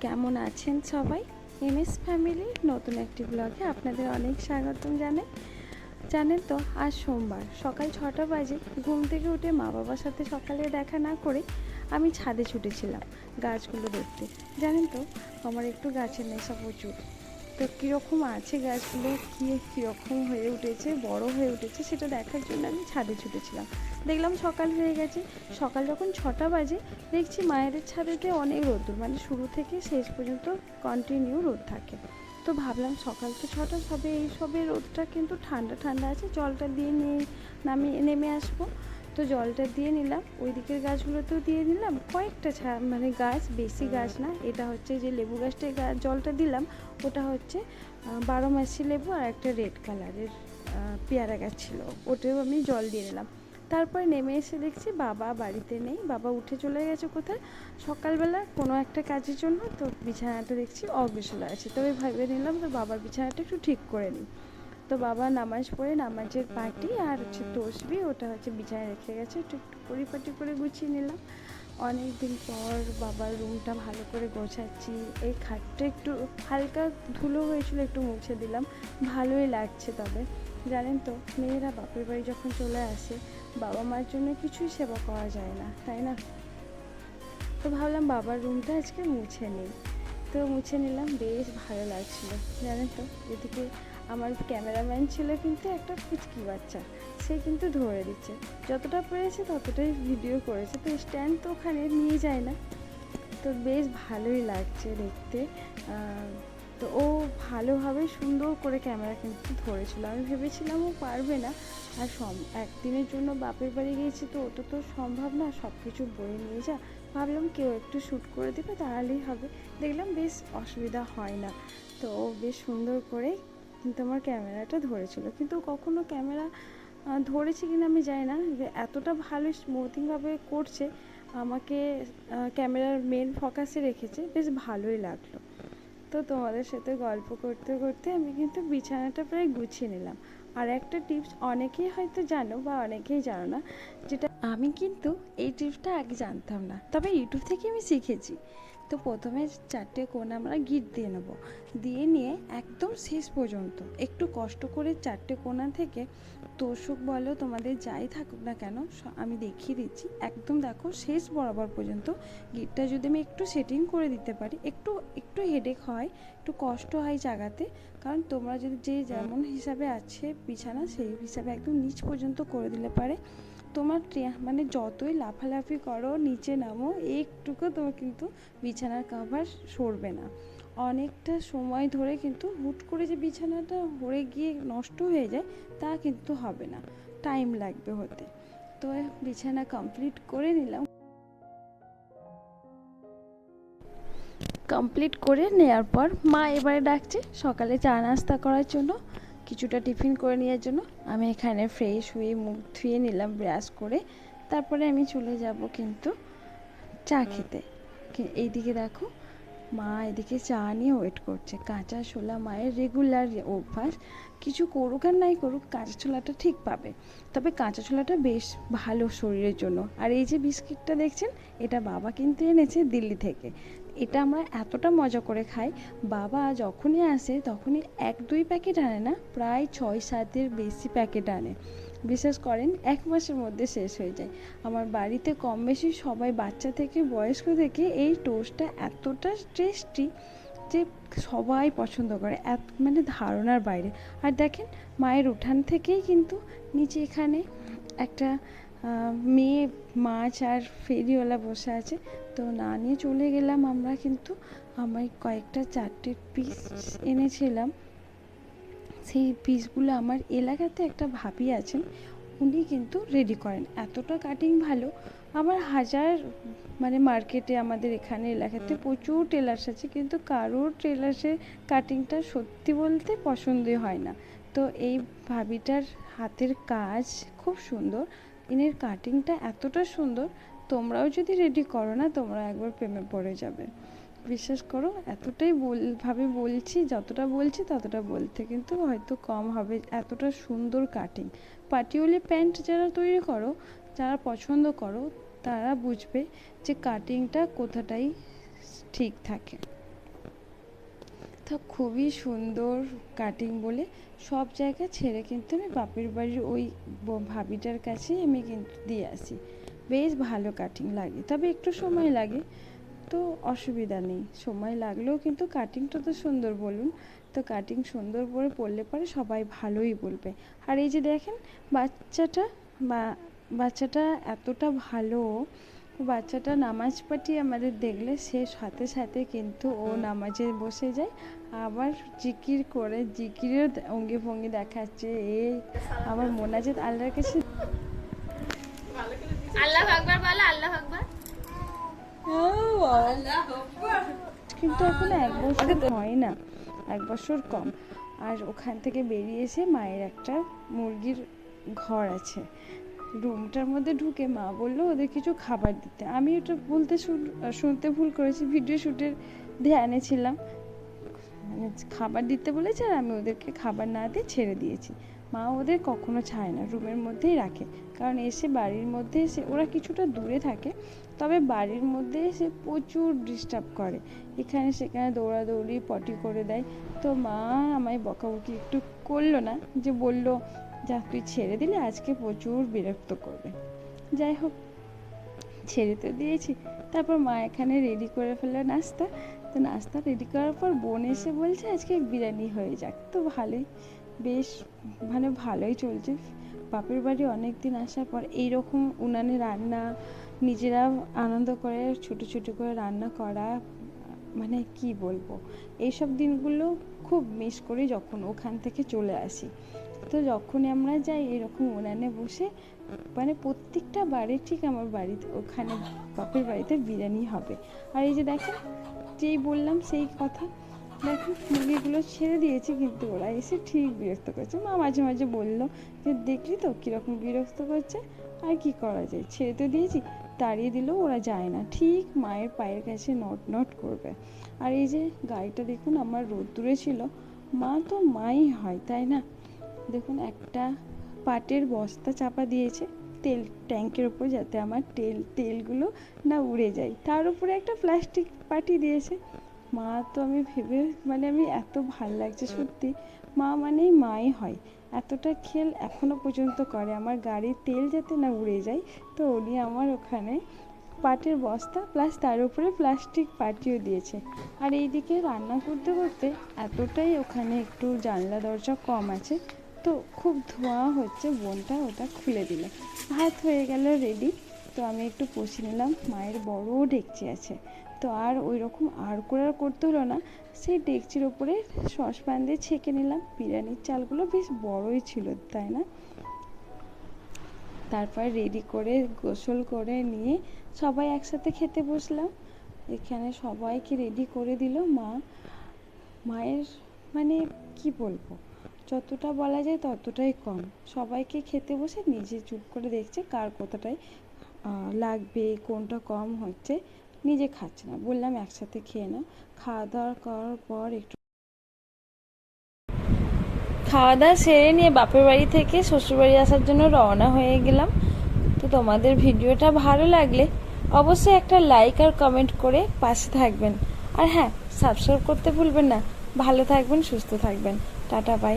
কেমন আছেন সবাই? এম এস ফ্যামিলি নতুন একটি ব্লগে আপনাদের অনেক স্বাগতম জানাই। জানেন তো, আজ সোমবার, সকাল ছটা বাজে। ঘুম থেকে উঠে মা বাবার সাথে সকালে দেখা না করে আমি ছাদে ছুটেছিলাম গাছগুলো দেখতে। জানেন তো, আমার একটু গাছের নেশা প্রচুর। তো কীরকম আছে গাছগুলো, কী, কীরকম হয়ে উঠেছে, বড় হয়ে উঠেছে, সেটা দেখার জন্য আমি ছাদে ছুটেছিলাম। দেখলাম সকাল হয়ে গেছে, সকাল যখন ছটা বাজে, দেখছি মায়ের ছাদেতে অনেক রোদ্দুর মানে শুরু থেকে শেষ পর্যন্ত কন্টিনিউ রোদ থাকে। তো ভাবলাম সকাল তো ছটা সবে এই সবে রোদটা কিন্তু ঠান্ডা ঠান্ডা আছে, জলটা দিয়ে নিয়ে নামিয়ে, নেমে আসব। তো জলটা দিয়ে নিলাম। ওই দিকের গাছগুলোতেও দিয়ে নিলাম। কয়েকটা ছা মানে গাছ বেশি গাছ না এটা হচ্ছে যে লেবু গাছটা জলটা দিলাম। ওটা হচ্ছে বারো মাসি লেবু আর একটা রেড কালারের পেয়ারা গাছ ছিল। ওটাও আমি জল দিয়ে নিলাম। তারপরে নেমে এসে দেখছি বাবা বাড়িতে নেই। বাবা উঠে চলে গেছে কোথায়? সকালবেলা কোনো একটা কাজের জন্য তো বিছানাটা দেখছি অগোছালো আছে। তবে ভেবে নিলাম তো বাবার বিছানাটা একটু ঠিক করে নিই। তো বাবা নামাজ পড়ে, নামাজের পাটি আর হচ্ছে তসবি, ওটা হচ্ছে বিছানায় রেখে গেছে। একটু একটু পরিপাটি করে গুছিয়ে নিলাম। অনেক দিন পর বাবার রুমটা ভালো করে গোছাচ্ছি। এই খাটটা একটু হালকা ধুলো হয়েছিল, একটু মুছে দিলাম। ভালোই লাগছে তবে। জানেন তো, মেয়েরা বাপের বাড়ি যখন চলে আসে, বাবা মার জন্য কিছুই সেবা করা যায় না, তাই না? তো ভাবলাম বাবার রুমটা আজকে মুছে নিই। তো মুছে নিলাম, বেশ ভালো লাগছিল। জানেন তো, এদিকে আমার ক্যামেরাম্যান ছিল কিন্তু একটা পুচকি বাচ্চা। সে কিন্তু ধরে দিচ্ছে। যতটা পেরেছে ততটাই ভিডিও করেছে। তো স্ট্যান্ড তো ওখানে নিয়ে যায় না। তো বেশ ভালোই লাগছে দেখতে। তো ও ভালোভাবে সুন্দর করে ক্যামেরা কিন্তু ধরেছিল। আমি ভেবেছিলাম ও পারবে না। আর সম, একদিনের জন্য বাপের বাড়ি গিয়েছি তো ওটা তো সম্ভব না। সব কিছু বয়ে নিয়ে যা। ভাবলাম কেউ একটু শ্যুট করে দেবে, তাহলেই হবে। দেখলাম বেশ অসুবিধা হয় না। তো ও বেশ সুন্দর করে কিন্তু আমার ক্যামেরাটা ধরেছিল। কিন্তু কখনো ক্যামেরা ধরেছে কিনা আমি জানি না। যে এতটা ভালো স্মুথিংভাবে করছে, আমাকে ক্যামেরার মেন ফোকাসে রেখেছে, বেশ ভালোই লাগল। তো তোমাদের সাথে গল্প করতে করতে আমি কিন্তু বিছানাটা প্রায় গুছিয়ে নিলাম। আর একটা টিপস অনেকেই হয়তো জানো বা অনেকেই জানো না, যেটা আমি কিন্তু এই টিপসটা আগে জানতাম না। তবে ইউটিউব থেকে আমি শিখেছি। তো প্রথমে চারটে কোণ আমরা গিট দিয়ে নেব। দিয়ে নিয়ে একদম শেষ পর্যন্ত, একটু কষ্ট করে চারটে কোণা থেকে তোষক বলো তোমাদের যাই থাকুক না কেন আমি দেখিয়ে দিচ্ছি। একদম দেখো শেষ বরাবর পর্যন্ত গিটটা যদি আমি একটু সেটিং করে দিতে পারি, একটু একটু হেডেক হয়, একটু কষ্ট হয় জাগাতে, কারণ তোমরা যদি যে যেমন হিসাবে আছে বিছানা, সেই হিসাবে একদম নিচ পর্যন্ত করে দিলে পারে। তোমার মানে যতই লাফালাফি করো, নিচে নামো, একটুকু তোমার কিন্তু বিছানার কাভার সরবে না। অনেকটা সময় ধরে কিন্তু হুট করে যে বিছানাটা হয়ে গিয়ে নষ্ট হয়ে যায়, তা কিন্তু হবে না। টাইম লাগবে হতে। তো বিছানা কমপ্লিট করে নিলাম। কমপ্লিট করে নেওয়ার পর মা এবারে ডাকছে সকালে চা নাস্তা করার জন্য। কিছুটা টিফিন করে নেওয়ার জন্য আমি এখানে ফ্রেশ হয়ে মুখ ধুয়ে নিলাম ব্রাশ করে। তারপরে আমি চলে যাব কিন্তু চা খেতে। এইদিকে দেখো মা এদিকে চা নিয়ে ওয়েট করছে। কাঁচা ছোলা মায়ের রেগুলার অভ্যাস কিছু করুক আর নাই করুক কাঁচা ছোলাটা ঠিক পাবে। তবে কাঁচা ছোলাটা বেশ ভালো শরীরের জন্য। আর এই যে বিস্কিটটা দেখছেন এটা বাবা কিন্তু এনেছে দিল্লি থেকে। এটা আমরা এতটা মজা করে খাই, বাবা যখনই আসে তখনই এক দুই প্যাকেট আনে না, প্রায় ছয় সাতের বেশি প্যাকেট আনে। বিশ্বাস করেন, এক মাসের মধ্যে শেষ হয়ে যায়। আমার বাড়িতে কম বেশি সবাই বাচ্চা থেকে বয়স্ক থেকে এই টোস্টটা এতটা টেস্টি যে সবাই পছন্দ করে, এত মানে ধারণার বাইরে। আর দেখেন, মায়ের উঠান থেকেই কিন্তু নিচে এখানে একটা মেয়ে মাছ আর ফেরিওয়ালা বসে আছে। তো না নিয়ে চলে গেলাম আমরা কিন্তু। আমি কয়েকটা চারটে পিস এনেছিলাম। সেই পিসগুলো আমার এলাকাতে একটা ভাবি আছেন, উনি কিন্তু রেডি করেন। এতটা কাটিং ভালো। আমার হাজার মানে মার্কেটে আমাদের এখানে এলাকাতে প্রচুর টেলার্স আছে, কিন্তু কারোর টেলার্সের কাটিংটা সত্যি বলতে পছন্দই হয় না। তো এই ভাবিটার হাতের কাজ খুব সুন্দর। ইনের কাটিংটা এতটা সুন্দর, তোমরাও যদি রেডি করো না, তোমরা একবার প্রেমে পড়ে যাবে। বিশ্বাস করো, এতটাই বল ভাবে বলছি, যতটা বলছি ততটা বলতে কিন্তু হয়তো কম হবে। এতটা সুন্দর কাটিং। পাটিওলি প্যান্ট যারা তৈরি করো, যারা পছন্দ করো, তারা বুঝবে যে কাটিংটা কোথাটাই ঠিক থাকে। কথা খুবই সুন্দর কাটিং বলে সব জায়গা ছেড়ে কিন্তু আমি বাপের বাড়ির ওই ভাবিটার কাছেই আমি কিন্তু দিয়ে আসি। বেশ ভালো কাটিং লাগে, তবে একটু সময় লাগে, তো অসুবিধা নেই। সময় লাগলেও কিন্তু কাটিংটা তো সুন্দর বলুন, তো কাটিং সুন্দর করে পরলে পরে সবাই ভালোই বলবে। আর এই যে দেখেন, বাচ্চাটা বা বাচ্চাটা এতটা ভালো বাচ্চাটা নামাজ পাঠিয়ে আমাদের দেখলে সে সাথে সাথে কিন্তু ও নামাজে বসে যায়। আবার জিকির করে জিকিরের অঙ্গি ভঙ্গি দেখাচ্ছে এ আবার মোনাজাত আল্লাহর কাছে আল্লাহ আকবার বলো আল্লাহ আকবার। কিন্তু এখন এক বছর হয় না এক বছর কম। আর ওখান থেকে বেরিয়ে এসে মায়ের একটা মুরগির ঘর আছে। রুমটার মধ্যে ঢুকে মা বলল, ওদের কিছু খাবার দিতে। আমি ওটা বলতে শুন- শুনতে ভুল করেছি, ভিডিও শ্যুটের ধ্যানে ছিলাম। মানে খাবার দিতে বলেছে আর আমি ওদেরকে খাবার না দিয়ে ছেড়ে দিয়েছি। মা ওদের কখনো ছায় না, রুমের মধ্যেই রাখে। কারণ এসে বাড়ির মধ্যে এসে, ওরা কিছুটা দূরে থাকে, তবে বাড়ির মধ্যে এসে প্রচুর ডিস্টার্ব করে। এখানে সেখানে দৌড়াদৌড়ি, পটি করে দেয়। তো মা আমায় বকাবকি একটু করল না, যে বলল যা তুই ছেড়ে দিলে আজকে প্রচুর বিরক্ত করবে। যাই হোক, ছেড়ে তো দিয়েছি। তারপর মা এখানে রেডি করে ফেলল নাস্তা। তো নাস্তা রেডি করার পর বোন এসে বলছে, আজকে বিরিয়ানি হয়ে যাক। তো ভালোই, বেশ মানে ভালোই চলছে। বাপের বাড়ি অনেক দিন আসার পর এইরকম উনানে রান্না নিজেরা আনন্দ করে ছোট ছোট করে রান্না করা মানে কি বলব? এইসব দিনগুলো খুব মিস করি যখন ওখান থেকে চলে আসি। তো যখনই আমরা যাই এরকম উনানে বসে মানে প্রত্যেকটা বাড়ি ঠিক আমার বাড়িতে, ওখানে বাপের বাড়িতে বিরিয়ানি হবে। আর এই যে দেখেন, যেই বললাম সেই কথা, দেখেন মুরগিগুলো ছেড়ে দিয়েছি কিন্তু ওরা এসে ঠিক বিরক্ত করছে। মা মাঝে মাঝে বলল যে, দেখলি তো কীরকম বিরক্ত করছে? আর কি করা যায়? ছেড়ে তো দিয়েছি তাড়িয়ে দিলেও ওরা যায় না। ঠিক মায়ের পায়ের কাছে নট নট করবে। আর এই যে গাড়িটা দেখুন, আমার রোদ্দুরে ছিল। মা তো মাই হয়, তাই না? দেখুন, একটা পাটের বস্তা চাপা দিয়েছে তেল, ট্যাঙ্কের ওপর যাতে আমার তেল, তেলগুলো না উড়ে যায়। তার উপরে একটা প্লাস্টিক পাটি দিয়েছে। মা তো আমি ভেবে মানে আমি এত ভালো লাগছে সত্যি। মা মানেই মাই হয়। এতটা খেল এখনও পর্যন্ত করে। আমার গাড়ির তেল যাতে না উড়ে যায়, তো উনি আমার ওখানে পাটের বস্তা প্লাস তার উপরে প্লাস্টিক পাটিও দিয়েছে। আর এইদিকে রান্না করতে করতে এতটাই ওখানে একটু জানলা দরজা কম আছে, তো খুব ধোঁয়া হচ্ছে, বোনটা ওটা খুলে দিল। ভাত হয়ে গেল রেডি তো আমি একটু কষে নিলাম। মায়ের বড় ডেকচি আছে। তো আর ওই রকম আর করে আর করতে হলো না। সেই ডেকচির ওপরে সসপ্যান দিয়ে ছেঁকে নিলাম। বিরিয়ানির চালগুলো বেশ বড়ই ছিল তাই না? তারপর রেডি করে গোসল করে নিয়ে সবাই একসাথে খেতে বসলাম। এখানে সবাইকে রেডি করে দিল মা। মায়ের মানে কি বলব? যতটা বলা যায় ততটাই কম। সবাইকে খেতে বসে নিজে চুপ করে দেখছে কার কতটাই আহ, লাগবে, কোনটা কম হচ্ছে, নিজে খাচ্ছে না। বললাম একসাথে খেয়ে নাও। খাওয়া দাওয়া করার পর একটু খাওয়া দাওয়া সেরে নিয়ে বাপের বাড়ি থেকে শ্বশুরবাড়ি আসার জন্য রওনা হয়ে গেলাম। তো তোমাদের ভিডিওটা ভালো লাগলে অবশ্যই একটা লাইক আর কমেন্ট করে পাশে থাকবেন। আর হ্যাঁ সাবস্ক্রাইব করতে ভুলবেন না। ভালো থাকবেন, সুস্থ থাকবেন। Tata bye